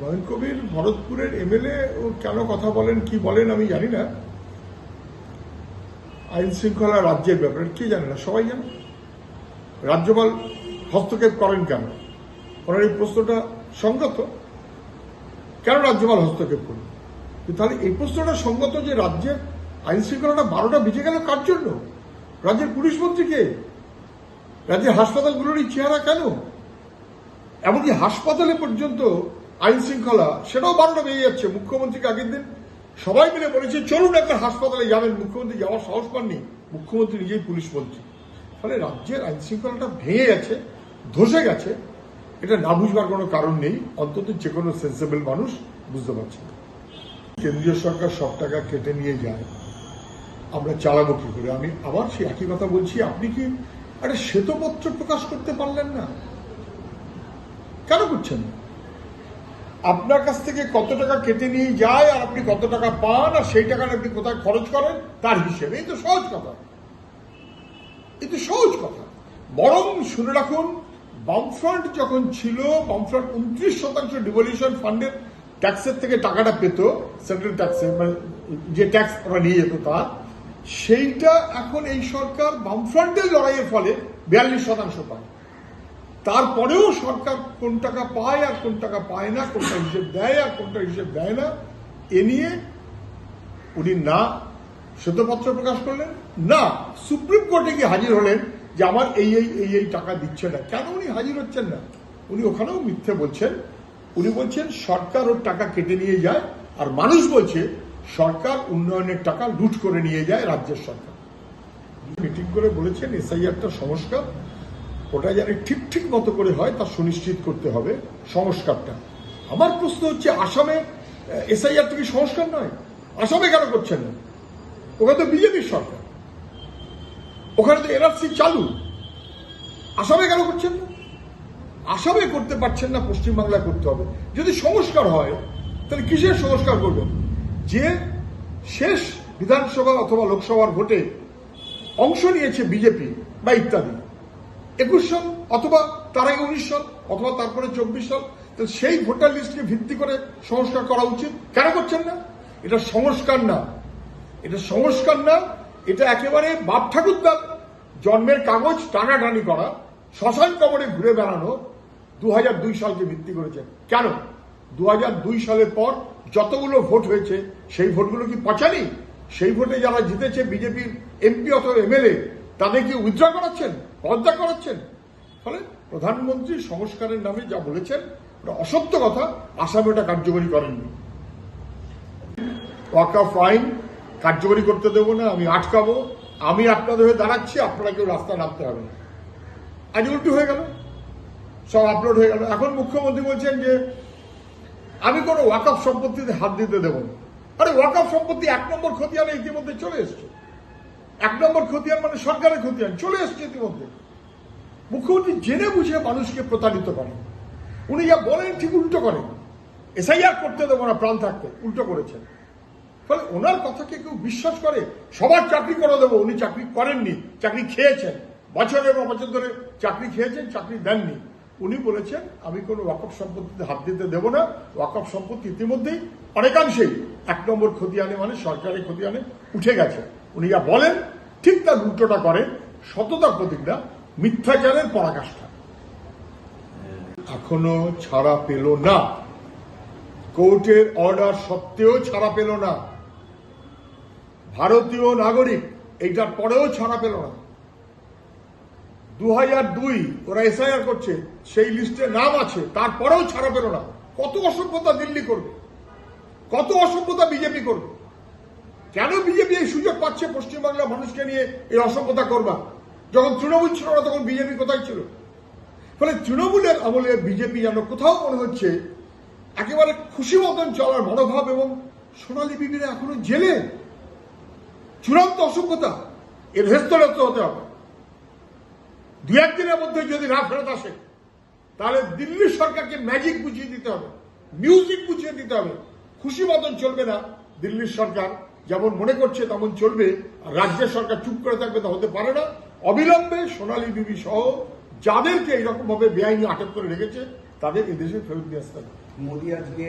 Humayun Kabir ভরতপুরের MLA ও কেন কথা বলেন, কি বলেন আমি জানি না। আইন শৃঙ্খলা রাজ্যের ব্যাপারে কে জানে না, সবাই জানে। রাজ্যপাল হস্তক্ষেপ করেন কেন? ওনার এই প্রশ্নটা সঙ্গত। কেন রাজ্যপাল হস্তক্ষেপ করবেন তাহলে এই প্রশ্নটা সঙ্গত যে রাজ্যের আইন শৃঙ্খলাটা বারোটা বেজে গেল, কার জন্য? রাজ্যের পুলিশ মন্ত্রীকে রাজ্যের হাসপাতালগুলোর চেহারা কেন? এমনকি হাসপাতালে পর্যন্ত আইন শৃঙ্খলা, সেটাও বারোটা বেজে যাচ্ছে। মুখ্যমন্ত্রীকে আগের দিন সবাই মিলে বলেছে, চলুন একবার হাসপাতালে যাবেন। মুখ্যমন্ত্রী যাওয়ার সাহস পাননি। মুখ্যমন্ত্রী নিজেই পুলিশ মন্ত্রী। ফলে রাজ্যের আইন শৃঙ্খলাটা ভেঙে গেছে, ধসে গেছে। এটা না বুঝবার কোনো কারণ নেই। অন্তত যে কোনো সেন্সেবল মানুষ বুঝতে পারছে না। কেন্দ্রীয় সরকার সব টাকা কেটে নিয়ে যায়। আমরা চালাবো কি করে? আমি আবার সেই একই কথা বলছি, আপনি কি একটা শ্বেতপত্র প্রকাশ করতে পারলেন না? কেন করছেন? না? আপনার কাছ থেকে কত টাকা কেটে নিয়ে যায়, আর আপনি কত টাকা পান, আর সেই টাকাটা আপনি কোথায় খরচ করেন, তার হিসেবে এই তো সহজ কথা। এই তো সহজ কথা। বরং শুনে রাখুন, বামফ্রন্ট যখন ছিল, বামফ্রন্ট উনত্রিশ শতাংশ ডিভলিউশন ফান্ডের ট্যাক্সের থেকে টাকাটা পেত, সেন্ট্রাল ট্যাক্সে মানে যে ট্যাক্স ওরা নিয়ে যেত তার সেইটা এখন এই সরকার বামফ্রন্টের লড়াইয়ের ফলে বিয়াল্লিশ শতাংশ পায়। তারপরেও সরকার কোন টাকা পায় আর কোন টাকা পায় না, কোনটা হিসেব দেয় আর কোনটা হিসেব দেয় না, এ নিয়ে উনি না শ্বেতপত্র প্রকাশ করলেন, না সুপ্রিম কোর্টে গিয়ে হাজির হলেন যে আমার এই এই এই এই টাকা দিচ্ছে না। কেন উনি হাজির হচ্ছেন না? উনি ওখানেও মিথ্যে বলছেন। উনি বলছেন সরকার ওর টাকা কেটে নিয়ে যায় আর মানুষ বলছে সরকার উন্নয়নের টাকা লুট করে নিয়ে যায় রাজ্যের সরকার। মিটিং করে বলেছেন, এসআইআরটা সংস্কার। ওটা যেন ঠিক ঠিক মতো করে হয়, তা সুনিশ্চিত করতে হবে সংস্কারটা। আমার প্রশ্ন হচ্ছে, আসামে এসআইআর থেকে সংস্কার নয়? আসামে কেন করছেন? না ওখানে তো বিজেপির সরকার। ওখানে তো এনআরসি চালু। আসামে কেন করছেন না? আসামে করতে পারছেন না, পশ্চিমবাংলায় করতে হবে। যদি সংস্কার হয়, তাহলে কিসের সংস্কার করবেন? যে শেষ বিধানসভা অথবা লোকসভার ভোটে অংশ নিয়েছে বিজেপি বা ইত্যাদি একুশ সাল অথবা তার আগে উনিশ সাল অথবা তারপরে চব্বিশ সাল। তো সেই ভোটার লিস্টকে ভিত্তি করে সংস্কার করা উচিত। কেন করছেন না? এটা সংস্কার না। এটা সংস্কার না, এটা একেবারে বাপ ঠাকুরদার জন্মের কাগজ টানাটানি করা, শ্মশান কবরে ঘুরে বেড়ানো দু দুই সালকে ভিত্তি করেছেন কেন? দু দুই সালের পর যতগুলো ভোট হয়েছে, সেই ভোটগুলো কি পচানি? সেই ভোটে যারা জিতেছে বিজেপির এমপি অথবা এমএলএ তাদের কি উইথড্র করাচ্ছেন? পদ্মা করাচ্ছেন? ফলে প্রধানমন্ত্রী সংস্কারের নামে যা বলেছেন, ওটা অসত্য কথা। আসামে ওটা কার্যকরী করেননি। ওয়াকআফ আইন কার্যকরী করতে দেবো না, আমি আটকাবো। আমি আপনাদের হয়ে দাঁড়াচ্ছি, আপনারা কেউ রাস্তা নামতে হবে না। আজ উল্টো হয়ে গেল। সব আপলোড হয়ে গেল। এখন মুখ্যমন্ত্রী বলছেন যে, আমি কোনো ওয়াকআপ সম্পত্তিতে হাত দিতে দেবো না। আরে ওয়াকআপ সম্পত্তি এক নম্বর ক্ষতি খতিয়ানে ইতিমধ্যে চলে এসছে। এক নম্বর খতিয়ান মানে সরকারের খতিয়ান। চলে এসছে ইতিমধ্যে। মুখ্যমন্ত্রী জেনে বুঝে মানুষকে প্রতারিত করেন। উনি যা বলেন ঠিক উল্টো করেন। এসআইআর করতে দেবো না, প্রাণ থাকতে। উল্টো করেছেন। ফলে ওনার কথাকে কেউ বিশ্বাস করে, সবার চাকরি করে দেবো। উনি চাকরি করেননি, চাকরি খেয়েছেন। বছরের পর বছর ধরে চাকরি খেয়েছেন, চাকরি দেননি। উনি বলেছেন, আমি কোনো ওয়াকফ সম্পত্তিতে হাত দিতে দেবো না। ওয়াকফ সম্পত্তি ইতিমধ্যেই অনেকাংশেই এক নম্বর খতিয়ানে মানে সরকারের খতিয়ানে উঠে গেছে। উনি যা বলেন ঠিক তার উল্টোটা করেন সততার প্রতীক না মিথ্যাচারের পরাকাষ্ঠা। এখনও ছাড়া পেল না। কোর্টের অর্ডার সত্ত্বেও ছাড়া পেল না। ভারতীয় নাগরিক, এইটার পরেও ছাড়া পেল না। দু দুই, ওরা এসআইআর করছে, সেই লিস্টে নাম আছে, তারপরেও ছাড়া পেল না। কত অসভ্যতা দিল্লি করবে? কত অসভ্যতা বিজেপি করবে? কেন বিজেপি এই সুযোগ পাচ্ছে পশ্চিমবাংলার মানুষকে নিয়ে এই অসভ্যতা করবা যখন তৃণমূল ছিল না, তখন বিজেপি কোথায় ছিল? ফলে তৃণমূলের আমলে বিজেপি যেন কোথাও মনে হচ্ছে, একেবারে খুশি মতন চলার মনোভাব এবং সোনালী বিবিরা এখনও জেলে। চূড়ান্ত অসভ্যতা, এর হেস্তরত হতে হবে। দু একদিনের মধ্যে যদি না ফেরত আসে, তাহলে দিল্লি সরকারকে ম্যাজিক বুঝিয়ে দিতে হবে মিউজিক বুঝিয়ে দিতে হবে। খুশি মতন চলবে না দিল্লির সরকার। যেমন মনে করছে, তেমন চলবে। আর রাজ্যের সরকার চুপ করে থাকবে তা হতে পারে না। অবিলম্বে সোনালী বিবি সহ যাদেরকে এইরকম ভাবে বেআইনি আটক করে রেখেছে, তাদের এদেশে ফেরত দিয়ে আসতে হবে। মোদী আজকে